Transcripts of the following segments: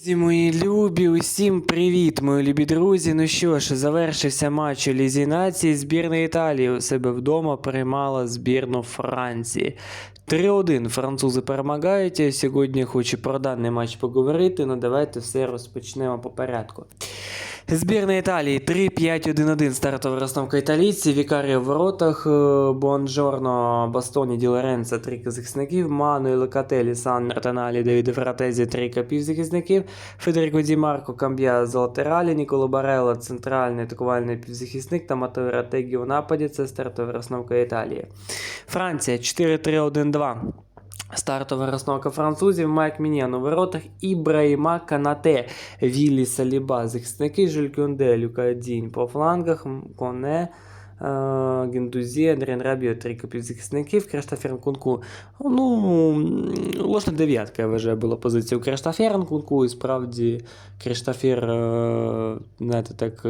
Друзі, мої любі, усім привіт, мої любі друзі. Ну що ж, завершився матч у Лізі нації. Збірна Італії у себе вдома приймала збірну Франції. 3-1 французи перемагають. Я Сьогодні хочу про даний матч поговорити. Ну давайте все розпочнемо по порядку. Збірна Італії 3-5-1-1 стартова розстановка італійців, Вікарія в воротах, е, Буонджорно, Бастоні, Ді Лоренцо, трійка захисників, Мануель Локателі, Сан Мертаналі, Давіде Фратезі, трійка півзахисників, Федерико Ді Марко, Камб'я з латералі, Ніколо Барелла, центральний атакувальний півзахисник та Матео Ратегі у нападі, це стартова розстановка Італії. Франція 4-3-1-2. Стартова розстановка французів, Майк Мінєн у воротах, Ібраїма Канате, Віллі Саліба, захисники, Жюль Кюнде, Люка Дінь по флангах, Коне, е, Гендузі, Андріан Рабіо, трійка півзахисників, Криштафер Кунку. Ну, ложна дев'ятка, я вважаю, була позиція у Криштафера Кунку, і справді Криштафер, е, знаєте, так,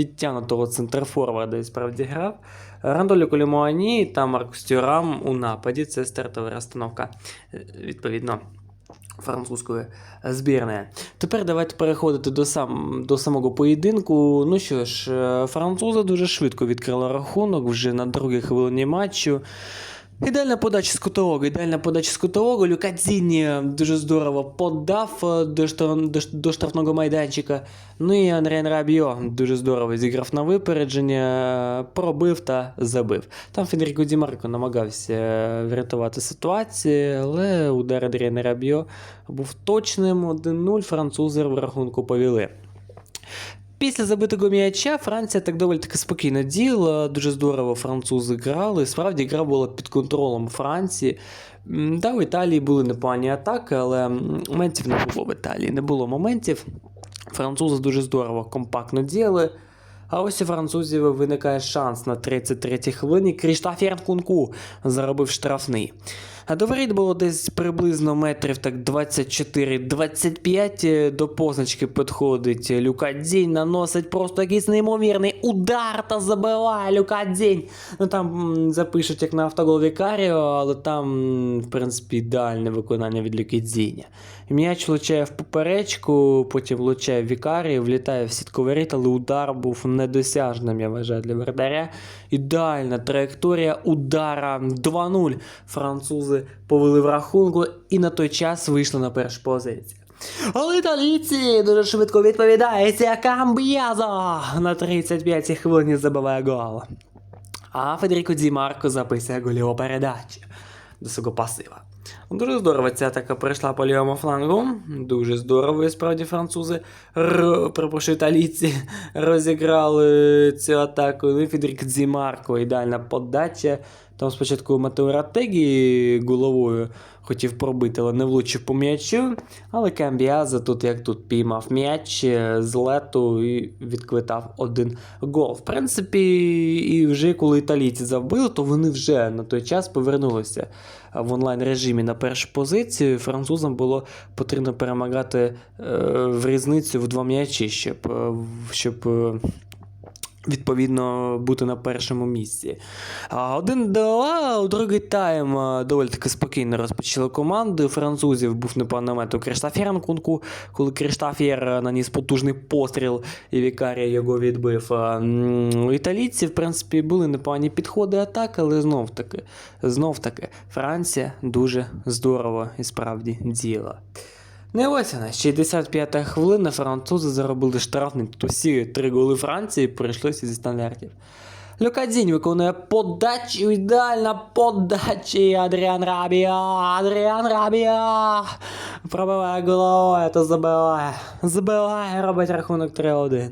відтягнутого центрфорварда і справді грав. Рандолі Колімуані та Маркус Тюрам у нападі. Це стартова розстановка, е, відповідно, французької збірної. Тепер давайте переходити до, сам, до самого поєдинку. Ну що ж, е, французи дуже швидко відкрили рахунок вже на другій хвилині матчу. Ідеальна подача з кутового, ідеальна подача з кутового. Люкадзіні дуже здорово подав е, до, до, штрафного майданчика. Ну і Андріан Рабіо дуже здорово зіграв на випередження, пробив та забив. Там Федеріко Ді намагався е, врятувати ситуацію, але удар Андріана Рабіо був точним 1-0. Французи в рахунку повіли. Після забитого м'яча Франція так доволі таки спокійно діла, дуже здорово французи грали. Справді гра була під контролем Франції. Да, в Італії були непогані атаки, але моментів не було в Італії. Не було моментів. Французи дуже здорово, компактно діяли. А ось у французів виникає шанс на 33-й хвилині. Кріштаф Кунку заробив штрафний. А до воріт було десь приблизно метрів так 24-25 е, до позначки підходить Люка Дзінь, наносить просто якийсь неймовірний удар та забиває Люка Дзінь. Ну там запишуть як на автогол Вікаріо, але там, в принципі, ідеальне виконання від Люки Дзіня. М'яч влучає в поперечку, потім влучає в Вікарію, влітає в сітку воріт, але удар був недосяжним, я вважаю, для Вердаря. Ідеальна траєкторія удара 2-0. Французи повели в рахунку і на той час вийшли на першу позицію. Але італійці дуже швидко відповідається Камб'язо на 35-й хвилині забиває гол. А Федеріко Ді Марко записує гольову передачу до свого пасива. Дуже здорово ця атака пройшла по лівому флангу. Дуже здорово, і справді французи, р, італійці розіграли цю атаку. Ну Федерік Ді ідеальна подача. Там спочатку Матео Ратегі головою хотів пробити, але не влучив по м'ячу. Але Камбіаза тут як тут піймав м'яч е, з лету і відквитав один гол. В принципі, і вже коли італійці забили, то вони вже на той час повернулися в онлайн режимі на першу позицію. Французам було потрібно перемагати е, в різницю в два м'ячі, щоб, е, щоб відповідно бути на першому місці. Один два у другий тайм доволі таки спокійно розпочали команди. Французів був непоганий момент у Криштафєра Нкунку, коли Криштафєр наніс потужний постріл і Вікарія його відбив. Італійців, в принципі, були непогані підходи атак, але знов таки, знов таки, Франція дуже здорово і справді діяла. Не ось вона, 65-та хвилина, французи заробили штрафний. Тут усі три голи Франції прийшлося зі стандартів. Люкадзінь виконує подачу, ідеальна подача. і Адріан Рабіо, Адріан Рабіо. Пробиває головою, то забиває. Забиває, робить рахунок 3-1.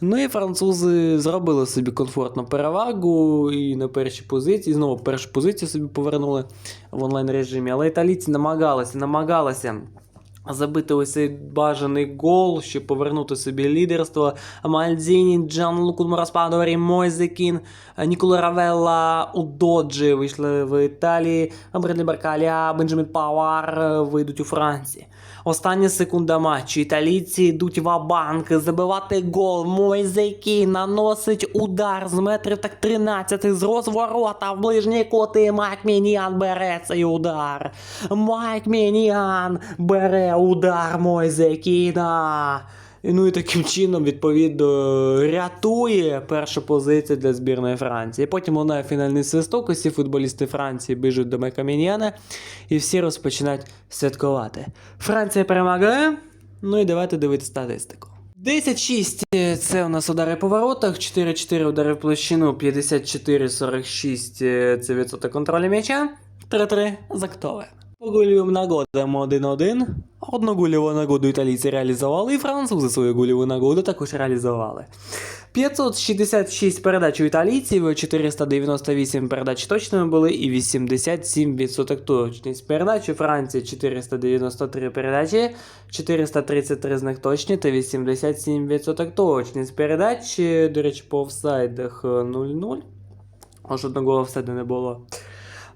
Ну і французи зробили собі комфортну перевагу і на першій позиції, знову першу позицію собі повернули в онлайн режимі, але італійці намагалися, намагалися. Забити ось цей бажаний гол, щоб повернути собі лідерство. Мальдіні, Джан Луку Мораспадорі, Мойзекін, Ніколо Равелла у Доджі вийшли в Італії. Бредлі Баркалія, Бенджамін Пауар е, вийдуть у Франції. Остання секунда матчу. Італійці йдуть в банк забивати гол. Мойзекін наносить удар з метрів так 13 з розворота в ближній кути. Майк Мініан бере цей удар. Майк Мініан бере удар Мойзекіна. І, Ну і таким чином, відповідно, рятує першу позицію для збірної Франції. Потім лунає фінальний свисток, усі футболісти Франції біжуть до Мекаміньяна, і всі розпочинають святкувати. Франція перемагає. Ну і давайте дивитися статистику. 10-6 це у нас удари по воротах, 4-4 удари в площину, 54-46 це відсоток контролю м'яча, 3-3 зактове. Гольовим нагодам 1-1. Одну гольову нагоду італійці реалізували, і французи свою гольову нагоду також реалізували. 566 передач у італійців, 498 передач точними були і 87% точність передач. У Франції 493 передачі, 433 з них точні та 87% точність передач. До речі, по офсайдах 0-0. Аж одного офсайду не було.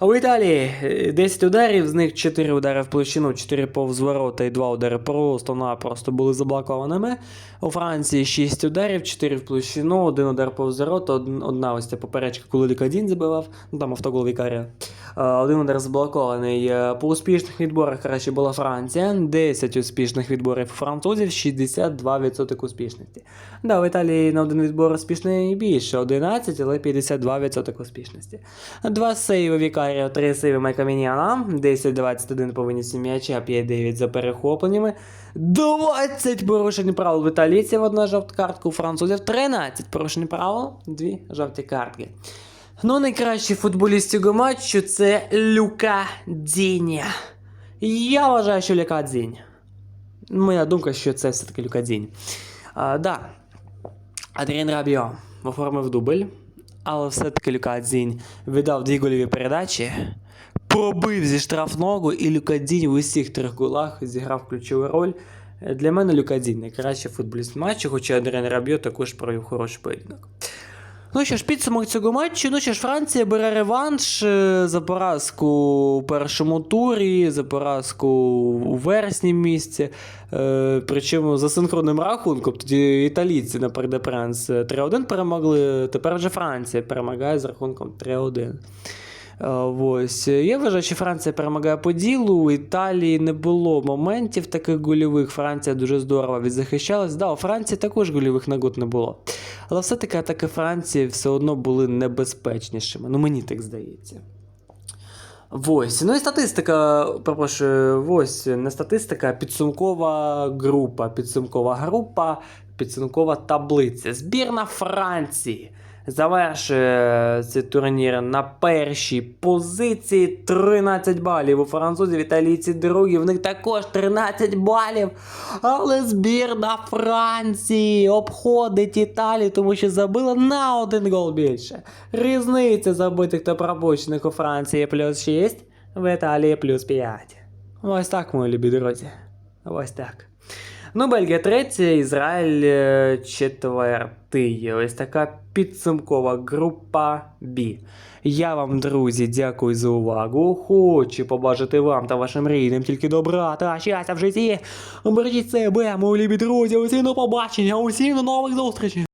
А в Італії е, 10 ударів, з них 4 удари в площину, 4 повз ворота і 2 удари просто-напросто були заблокованими. У Франції 6 ударів, 4 в площину, 1 удар повз ворота, одна ось ця поперечка, коли Лікадін забивав, ну там автогол Вікарія. Е, Один. Е, По успішних відборах краще була Франція. 10 успішних відборів французів, 62% успішності. Да, в Італії на один відбор успішний більше, 11, але 52% успішності. Два сейви Вікаріо, 3 сейви Майкамініана, 10-21 по винісі м'яча, 5-9 за перехопленнями. 20 порушень правил в італійців, одна жовта картка, у французів 13 порушень правил, дві жовті картки. Ну, найкращий футболіст цього матчу це Люка Дзіня. Я вважаю, що Люка Дзінь. Моя думка, що це все-таки Люка Дзінь. А, да. Адріан Рабіо оформив дубль, але все-таки Люка Дзінь віддав дві гольові передачі, пробив зі штрафного, і Люка Дзінь в усіх трьох голах зіграв ключову роль. Для мене Люка Дзінь найкращий футболіст матчу, хоча Адріан Рабіо також провів хороший поєдинок. Ну що ж, підсумок цього матчу. Ну що ж, Франція бере реванш е, за поразку у першому турі, за поразку у вересні місці. Е, причому за синхронним рахунком, тоді італійці на де 3-1 перемогли, тепер вже Франція перемагає з рахунком 3-1. Е, Ось. Я вважаю, що Франція перемагає по ділу. У Італії не було моментів таких гольових. Франція дуже здорово відзахищалась. Да, у Франції також гольових нагод не було. Але все-таки атаки Франції все одно були небезпечнішими. Ну, мені так здається. Ось. Ну і статистика, перепрошую, ось не статистика, а підсумкова група. Підсумкова група, підсумкова таблиця. Збірна Франції завершує цей турнір на першій позиції 13 балів. У французів, італійці другі, в них також 13 балів. Але збірна Франції обходить Італію, тому що забила на один гол більше. Різниця забитих та пропущених у Франції плюс 6, в Італії плюс 5. Ось так, мої любі друзі. Ось так. Ну, Бельгія третя, Ізраїль е, четвертий. Ось така підсумкова група Бі. Я вам, друзі, дякую за увагу. Хочу побажати вам та вашим рідним тільки добра та щастя в житті. Бережіть себе, мої любі друзі. Усім до побачення, усім до нових зустрічей.